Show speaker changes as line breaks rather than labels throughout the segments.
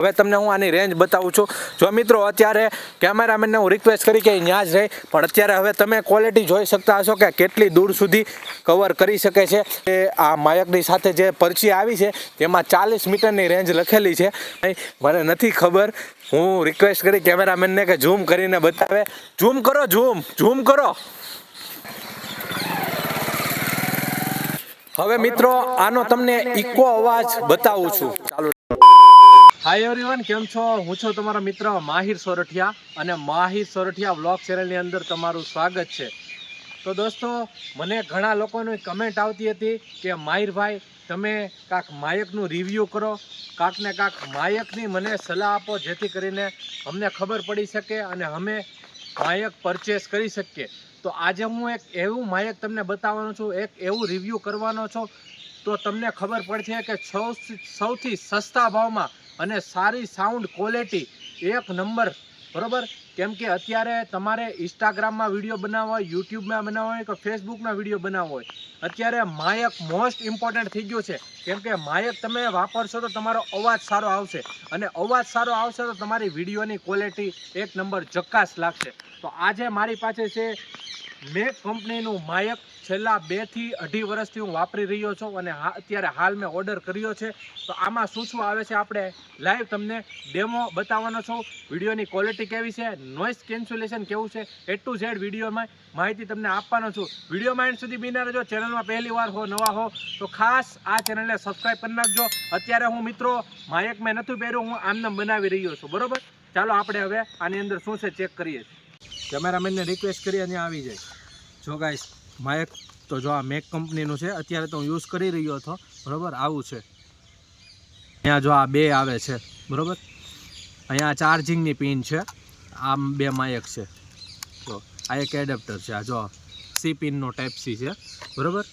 હવે તમને હું આની રેન્જ બતાવું છું. જો મિત્રો, અત્યારે કેમેરામેનને હું રિક્વેસ્ટ કરી કે ત્યાં જ રહે. પણ અત્યારે હવે તમે ક્વોલિટી જોઈ શકતા હશો કે કેટલી દૂર સુધી કવર કરી શકે છે. એ આ માયકની સાથે જે પરચી આવી છે, તેમાં ચાલીસ મીટરની રેન્જ લખેલી છે. મને નથી ખબર. હું રિક્વેસ્ટ કરી કેમેરામેનને કે ઝૂમ કરીને બતાવે. ઝૂમ કરો ઝૂમ ઝૂમ કરો. હવે મિત્રો, આનો તમને ઇકો અવાજ બતાવું છું. ચાલો. હાય એવરીવન કેમ છો? હું છું તમારો મિત્ર માહિર સોરઠિયા અને માહિર સોરઠિયા બ્લોગ ચેનલની અંદર તમારું સ્વાગત છે. તો દોસ્તો, મને ઘણા લોકોની કમેન્ટ આવતી હતી કે માહિરભાઈ, તમે કાંક માયકનું રિવ્યૂ કરો. કાંકને કાંક માયકની મને સલાહ આપો, જેથી કરીને અમને ખબર પડી શકે અને અમે માયક પરચેસ કરી શકીએ. તો આજે હું એક એવું માયક તમને બતાવવાનો છું, એક એવું રિવ્યૂ કરવાનો છું. તો તમને ખબર પડશે કે સૌથી સસ્તા ભાવમાં અને સારી સાઉન્ડ ક્વોલિટી એક નંબર બરાબર? કેમ કે અત્યારે તમારે ઇન્સ્ટાગ્રામમાં વીડિયો બનાવવા હોય યુટ્યુબમાં બનાવવા હોય કે ફેસબુકમાં વીડિયો બનાવવો હોય, અત્યારે માયક મોસ્ટ ઇમ્પોર્ટન્ટ થઈ ગયું છે. કેમ કે માયક તમે વાપરશો તો તમારો અવાજ સારો આવશે અને અવાજ સારો આવશે તો તમારી વિડીયોની ક્વોલિટી એક નંબર જક્કાસ લાગશે. તો આજે મારી પાસે છે મેક કંપનીનું માયક છેલ્લા બેથી અઢી વર્ષથી હું વાપરી રહ્યો છું અને અત્યારે હાલ મેં ઓર્ડર કર્યો છે. તો આમાં શું શું આવે છે આપણે લાઈવ તમને ડેમો બતાવવાનો છું. વિડીયોની ક્વોલિટી કેવી છે? નોઇસ કેન્સ્યુલેશન કેવું છે? એ ટુ ઝેડ વિડીયોમાં માહિતી તમને આપવાનો છું. વિડીયોમાં એન્ડ સુધી બિના રહેજો. ચેનલમાં પહેલી વાર હો, નવા હો, તો ખાસ આ ચેનલને સબસ્ક્રાઈબ કરી નાખજો. અત્યારે હું મિત્રો માયક મેં નથી પહેર્યું, હું આમને બનાવી રહ્યો છું. બરોબર? ચાલો આપણે હવે આની અંદર શું છે ચેક કરીએ. કેમેરામેનને રિક્વેસ્ટ કરી અને આવી જાય. જો ગાઈશ માયક તો જો આ મેક કંપનીનું છે, અત્યારે તો હું યુઝ કરી રહ્યો હતો, બરાબર? આવું છે. અહીંયા જો આ બે આવે છે, બરાબર? અહીંયા ચાર્જિંગની પિન છે, આમ બે માયક છે. જો, આ એક એડેપ્ટર છે, આ જો સી પિનનો ટાઈપ સી છે, બરાબર?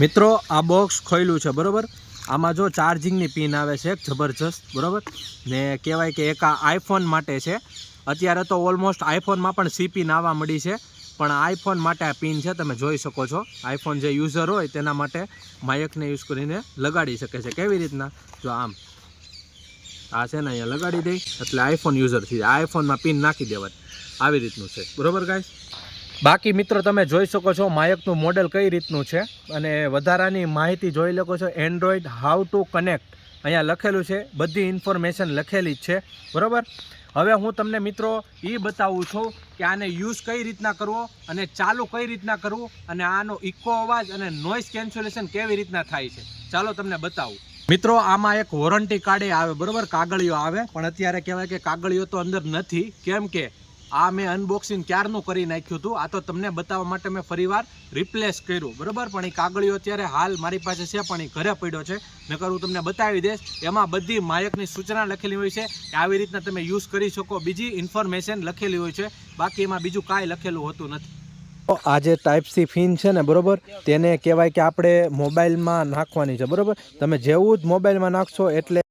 મિત્રો, આ બોક્સ ખોયલું છે, બરોબર? આમાં જો ચાર્જિંગની પિન આવે છે, જબરજસ્ત, બરાબર? ને કહેવાય કે એક આ આઈફોન માટે છે. અત્યારે તો ઓલમોસ્ટ આઈફોનમાં પણ સી પિન આવવા મળી છે. પણ આઈફોન માટે આ પિન છે, તમે જોઈ શકો છો. આઈફોન જે યુઝર હોય, તેના માટે માયકને યુઝ કરીને લગાડી શકે છે. કેવી રીતના? જો આમ. આ છે ને અહીંયા લગાડી દઈ, એટલે આઈફોન યુઝર થઈ જાય આઈફોનમાં પિન નાખી દેવાની આવી રીતનું છે. બરાબર ગાઈસ બાકી મિત્રો તમે જોઈ શકો છો માયકનું મોડેલ કઈ રીતનું છે અને વધારાની માહિતી જોઈ શકો છો એન્ડ્રોઈડ હાઉ ટુ કનેક્ટ. અહીંયા લખેલું છે, બધી ઇન્ફોર્મેશન લખેલી જ છે. બરાબર? હવે હું તમને મિત્રો એ બતાવું છું કે આને યુઝ કઈ રીતના કરવો અને ચાલુ કઈ રીતના કરવું અને આનો ઇકો અવાજ અને નોઇસ કેન્સલેશન કેવી રીતના થાય છે. ચાલો તમને બતાવું. મિત્રો, આમાં એક વોરંટી કાર્ડે આવે, બરાબર? કાગળિયો આવે. પણ અત્યારે કહેવાય કે કાગળિયો તો અંદર નથી. કેમ કે આ મેં અનબોક્સિંગ ક્યારનું કરી નાખ્યું હતું? આ તો તમને બતાવવા માટે મેં ફરીવાર રિપ્લેસ કર્યું. બરાબર? પણ એ કાગળીઓ અત્યારે હાલ મારી પાસે છે, પણ એ ઘરે પડ્યો છે. નકર હું તમને બતાવી દઈશ, એમાં બધી માયકની સૂચના લખેલી હોય છે. કે આવી રીતના તમે યુઝ કરી શકો. બીજી ઇન્ફોર્મેશન લખેલી હોય છે. બાકી એમાં બીજું કાંઈ લખેલું હોતું નથી. આ જે ટાઈપ સી ફિન છે ને, બરાબર? તેને કહેવાય કે આપણે મોબાઈલમાં નાખવાની છે, બરાબર? તમે જેવું જ મોબાઈલમાં નાખશો એટલે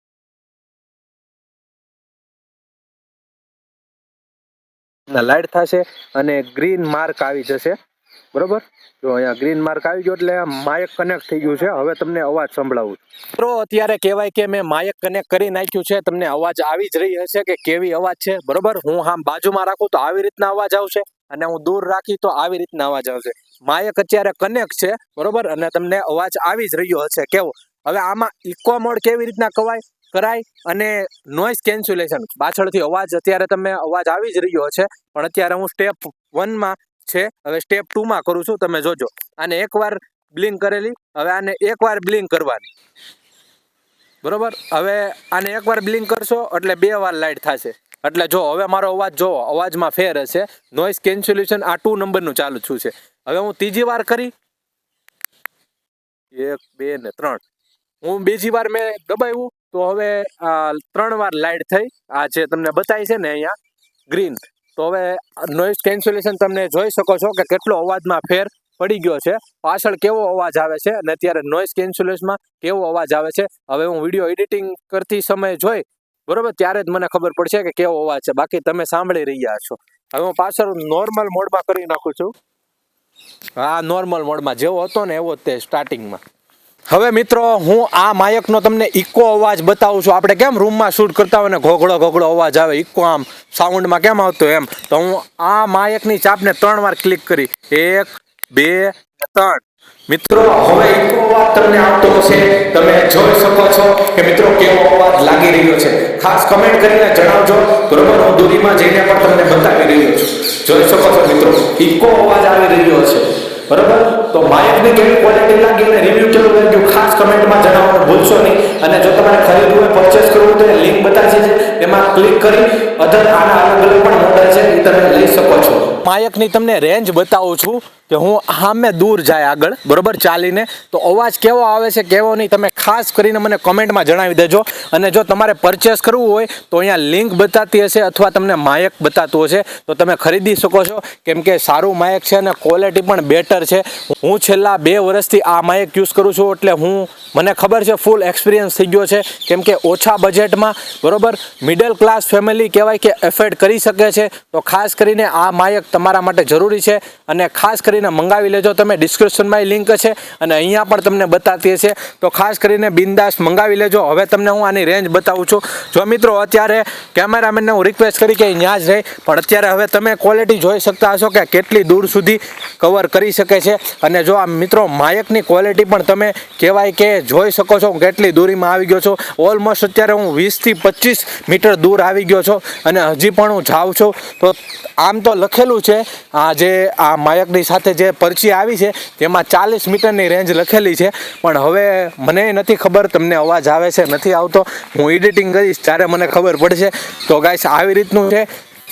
લાઇટ થશે અને ગ્રીન માર્ક આવી જશે. બરોબર? જો અહીંયા ગ્રીન માર્ક આવી ગયો એટલે માયક કનેક્ટ થઈ ગયું છે. હવે તમને અવાજ સંભળાવું મિત્રો, અત્યારે કહેવાય કે મેં માયક કનેક્ટ કરી નાખ્યું છે. તમને અવાજ આવી જ રહી હશે કે કેવી અવાજ છે? બરોબર? હું આમ બાજુમાં રાખું તો આવી રીતના અવાજ આવશે અને હું દૂર રાખી તો આવી રીતના અવાજ આવશે. માયક અત્યારે કનેક્ટ છે. બરોબર? અને તમને અવાજ આવી જ રહ્યો હશે. કેવો? હવે આમાં ઇકો મોડ કેવી રીતના કવાય? કરાય અને નોઇસ કેન્સ્યુલેશન પાછળથી અવાજ, અત્યારે તમે અવાજ આવી જ રહ્યો છે, પણ અત્યારે હું સ્ટેપ વનમાં છે. હવે સ્ટેપ ટુમાં કરું છું, તમે જોજો. આને એકવાર બ્લિંક કરેલી, હવે આને એકવાર બ્લિંક કરવાની. બરોબર? હવે આને એકવાર બ્લિંક કરશો, એટલે બે વાર લાઇટ થશે. એટલે જો, હવે મારો અવાજ જો, અવાજમાં ફેર હશે. નોઇસ કેન્સ્યુલેશન આ ટુ નંબરનું ચાલુ છું છે. હવે હું ત્રીજી વાર કરી. એક, બે ને ત્રણ. હું બીજી વાર મેં દબાવ્યું. તો હવે ત્રણ વાર લાઇટ થઈ. આ જે તમને બતાવી છે ને અહીંયા, ગ્રીન. તો હવે નોઇસ કેન્સ્યુલેશન તમને જોઈ શકો છો કે કેટલો અવાજમાં ફેર પડી ગયો છે. પાછળ કેવો અવાજ આવે છે અને અત્યારે નોઇસ કેન્સુલેશનમાં કેવો અવાજ આવે છે. હવે હું વીડિયો એડિટિંગ કરતી સમયે જોઈ, બરોબર? ત્યારે જ મને ખબર પડશે કે કેવો અવાજ છે. બાકી તમે સાંભળી રહ્યા છો. હવે હું પાછળ નોર્મલ મોડમાં કરી નાખું છું. હા નોર્મલ મોડમાં જેવો હતો ને એવો જ તે સ્ટાર્ટિંગમાં હવે મિત્રો, હું આ માયકનો તમને ઇકો અવાજ બતાવું છું. આપણે કેમ રૂમમાં શૂટ કરતા હોય ને ઘોઘડો ઘોઘળો અવાજ આવે, ઇકો આમ સાઉન્ડમાં કેમ આવતો એમ. તો હું આ માયકની ચાપને ત્રણ વાર ક્લિક કરી. એક, બે, ત્રણ. મિત્રો, હવે ઇકો અવાજ તમને આવતો હશે. તમે જોઈ શકો છો કે મિત્રો, કેવો અવાજ લાગી રહ્યો છે. ખાસ કમેન્ટ કરીને જણાવજો. બરોબર હું દૂરીમાં જઈને પણ તમને બતાવી રહ્યો છું. જોઈ શકો છો મિત્રો, ઇકો અવાજ આવી રહ્યો છે. બરોબર? તો માયકની કેવી ક્વોલિટી લાગી અને રિવ્યુ કેવું લાગ્યું? ખાસ કમેન્ટમાં જણાવવાનું ભૂલશો નહીં. અને જો તમારે ખરીદવું હોય પરચેસ કરવું તો લિંક બતાવી છે. એમાં ક્લિક કરી અધર આના અલગ અલગ પણ મોડલ છે, એ તમે લઈ શકો છો. માયકની તમને રેન્જ બતાવું છું કે હું સામે દૂર જાય આગળ, બરોબર, ચાલીને. તો અવાજ કેવો આવે છે, કેવો નહીં, તમે ખાસ કરીને મને કમેન્ટમાં જણાવી દેજો. અને જો તમારે પરચેસ કરવું હોય, તો અહીંયા લિંક બતાતી હશે અથવા તમને માયક બતાતું હશે. તો તમે ખરીદી શકો છો. કેમ કે સારું માયક છે અને ક્વોલિટી પણ બેટર છે. હું છેલ્લા બે વર્ષથી આ માયક યુઝ કરું છું, એટલે હું, મને ખબર છે ફૂલ એક્સપિરિયન્સ થઈ ગયો છે. કેમ કે ઓછા બજેટમાં બરોબર મિડલ ક્લાસ ફેમિલી કહેવાય કે એફેર્ડ કરી શકે છે. તો ખાસ કરીને આ માયક તમારા માટે જરૂરી છે અને ખાસ કરીને મંગાવી લેજો. તમે ડિસ્ક્રિપ્શનમાં લિંક છે અને અહીંયા પણ તમને બતાતી હશે તો ખાસ કરીને બિંદાસ મંગાવી લેજો. હવે તમને હું આની રેન્જ બતાવું છું. જો મિત્રો, અત્યારે કેમેરામેનને હું રિક્વેસ્ટ કરી કે ત્યાં જ રહી. પણ અત્યારે હવે તમે ક્વોલિટી જોઈ શકતા હશો કે કેટલી દૂર સુધી કવર કરી શકે છે. અને જો આ મિત્રો, માયકની ક્વોલિટી પણ તમે કહેવાય કે જોઈ શકો છો કેટલી દૂરીમાં આવી ગયો છું. ઓલમોસ્ટ અત્યારે હું વીસથી પચીસ મીટર દૂર આવી ગયો છું અને હજી પણ હું જાઉં છું. તો આમ તો લખેલું છે? આ જે, આ માયકની સાથે જે પરચી આવી છે, તેમાં ચાલીસ મીટરની રેન્જ લખેલી છે. પણ હવે મને નથી ખબર, તમને અવાજ આવે છે, નથી આવતો. હું એડિટિંગ કરીશ, ત્યારે મને ખબર પડશે. તો ગાઈસ આવી રીતનું છે.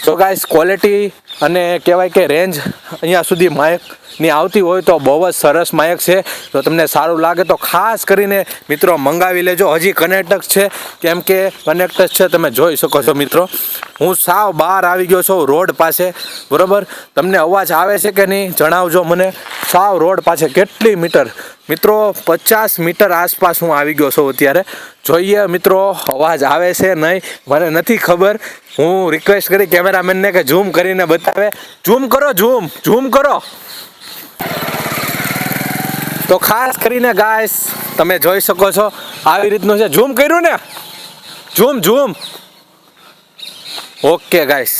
તો ગાઈસ ક્વોલિટી અને કહેવાય કે રેન્જ અહીંયા સુધી માયકની આવતી હોય તો બહુ જ સરસ માયક છે. તો તમને સારું લાગે તો ખાસ કરીને મિત્રો મંગાવી લેજો. હજી કનેક્ટક છે. કેમ કે કનેક્ટક છે, તમે જોઈ શકો છો મિત્રો. હું સાવ બહાર આવી ગયો છું રોડ પાસે. બરાબર? તમને અવાજ આવે છે કે નહીં જણાવજો મને. સાવ રોડ પાસે કેટલી મીટર? મિત્રો, પચાસ મીટર આસપાસ હું આવી ગયો છું અત્યારે. જોઈએ મિત્રો, અવાજ આવે છે નહીં? મને નથી ખબર. હું રિક્વેસ્ટ કરી કેમેરામેનને કે ઝૂમ કરીને બતાવે ઝૂમ કરો, ઝૂમ ઝૂમ કરો. તો ખાસ કરીને ગાઈસ તમે જોઈ શકો છો, આવી રીતનું છે. ઝૂમ કર્યું ને? Zoom zoom. ઓકે ગાઈસ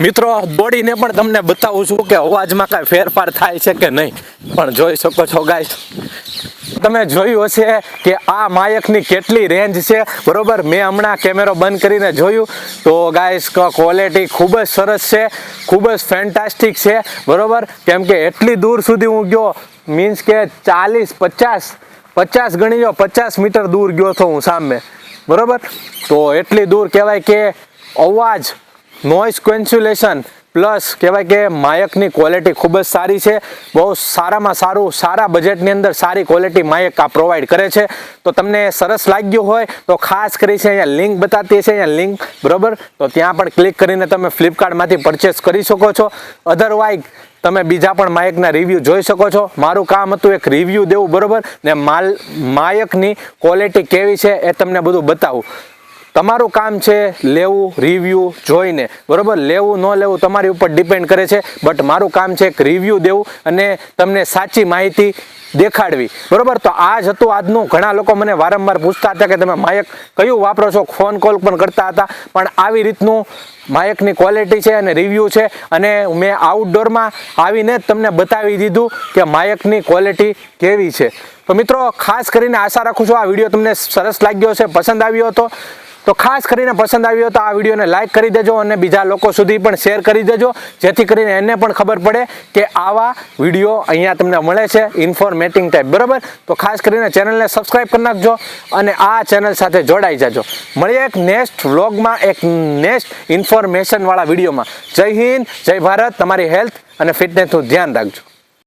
મિત્રો દોડીને પણ તમને બતાવું છું કે અવાજમાં કાંઈ ફેરફાર થાય છે કે નહીં, પણ જોઈ શકો છો ગાઈસ તમે જોયું હશે કે આ માયકની કેટલી રેન્જ છે. બરોબર? મેં હમણાં કેમેરો બંધ કરીને જોયું. તો ગાઈસ ક્વોલિટી ખૂબ જ સરસ છે. ખૂબ જ ફેન્ટાસ્ટિક છે. બરોબર? કેમ કે એટલી દૂર સુધી હું ગયો મીન્સ કે ચાલીસ, પચાસ પચાસ ગણી ગયો પચાસ મીટર દૂર ગયો હતો હું સામે. બરોબર? તો એટલી દૂર કહેવાય કે અવાજ નોઇસ કેન્સ્યુલેશન પ્લસ કહેવાય કે માયકની ક્વોલિટી ખૂબ જ સારી છે. બહુ સારામાં સારું, સારા બજેટની અંદર સારી ક્વોલિટી માયક આ પ્રોવાઈડ કરે છે. તો તમને સરસ લાગ્યું હોય તો ખાસ કરી છે અહીંયા લિંક બતાવતી છે, અહીંયા લિંક બરોબર? તો ત્યાં પણ ક્લિક કરીને તમે ફ્લિપકાર્ટમાંથી પરચેસ કરી શકો છો. અધરવાઇઝ તમે બીજા પણ માયકના રિવ્યૂ જોઈ શકો છો. મારું કામ હતું એક રિવ્યૂ દેવું, બરાબર? ને માલ, માયકની ક્વોલિટી કેવી છે એ તમને બધું બતાવું. તમારું કામ છે લેવું રિવ્યૂ જોઈને. બરાબર? લેવું, ન લેવું તમારી ઉપર ડિપેન્ડ કરે છે. બટ મારું કામ છે એક રિવ્યૂ દેવું અને તમને સાચી માહિતી દેખાડવી. બરાબર? તો આ જ હતું આજનું. ઘણા લોકો મને વારંવાર પૂછતા હતા કે તમે માયક કયું વાપરો છો? ફોન કોલ પણ કરતા હતા. પણ આવી રીતનું માયકની ક્વોલિટી છે અને રિવ્યૂ છે અને મેં આઉટડોરમાં આવીને જ તમને બતાવી દીધું કે માયકની ક્વોલિટી કેવી છે. તો મિત્રો, ખાસ કરીને આશા રાખું છું આ વીડિયો તમને સરસ લાગ્યો છે પસંદ આવ્યો હતો તો ખાસ કરીને પસંદ આવ્યો તો આ વિડીયોને લાઇક કરી દેજો અને બીજા લોકો સુધી પણ શેર કરી દેજો. જેથી કરીને એને પણ ખબર પડે કે આવા વીડિયો અહીંયા તમને મળે છે ઇન્ફોર્મેટિંગ ટાઈપ બરાબર? તો ખાસ કરીને ચેનલને સબસ્ક્રાઈબ કરી નાખજો અને આ ચેનલ સાથે જોડાઈ જાજો. મળીએ એક નેક્સ્ટ વ્લોગમાં એક નેક્સ્ટ ઇન્ફોર્મેશનવાળા વિડીયોમાં. જય હિન્દ, જય ભારત. તમારી હેલ્થ અને ફિટનેસનું ધ્યાન રાખજો.